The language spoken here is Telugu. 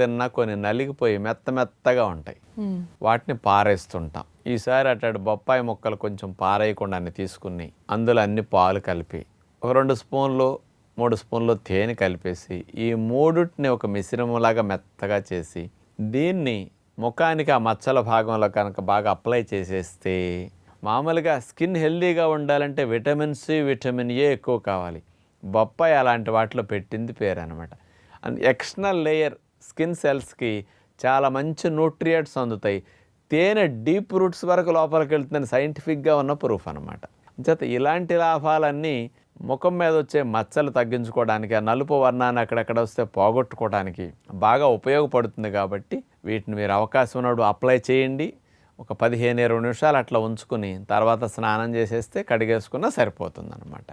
తిన్నా కొన్ని నలిగిపోయి మెత్త మెత్తగా ఉంటాయి. వాటిని పారేస్తుంటాం. ఈసారి అట్లాంటి బొప్పాయి ముక్కలు కొంచెం పారేయకుండా అన్ని తీసుకుని అందులో అన్ని పాలు కలిపి ఒక రెండు స్పూన్లు మూడు స్పూన్లు తేనె కలిపేసి ఈ మూడుటిని ఒక మిశ్రమంలాగా మెత్తగా చేసి దీన్ని ముఖానికి ఆ మచ్చల భాగంలో కనుక బాగా అప్లై చేసేస్తే మామూలుగా స్కిన్ హెల్దీగా ఉండాలంటే విటమిన్ సి విటమిన్ ఏ ఎక్కువ కావాలి. బొప్పాయి అలాంటి వాటిలో పెట్టింది పేరు అనమాట అండ్ ఎక్స్టర్నల్ లేయర్ స్కిన్ సెల్స్కి చాలా మంచి న్యూట్రియంట్స్ అందుతాయి. తేనె డీప్ రూట్స్ వరకు లోపలికి వెళ్తుందని సైంటిఫిక్గా ఉన్న ప్రూఫ్ అనమాట చేత ఇలాంటి లాభాలన్నీ ముఖం మీద వచ్చే మచ్చలు తగ్గించుకోవడానికి ఆ నలుపు వర్ణాన్ని అక్కడక్కడ వస్తే పోగొట్టుకోవడానికి బాగా ఉపయోగపడుతుంది కాబట్టి వీటిని మీరు అవకాశం ఉన్నప్పుడు అప్లై చేయండి. ఒక పదిహేను ఇరవై నిమిషాలు అట్లా ఉంచుకుని తర్వాత స్నానం చేసేస్తే కడిగేసుకున్నా సరిపోతుంది అనమాట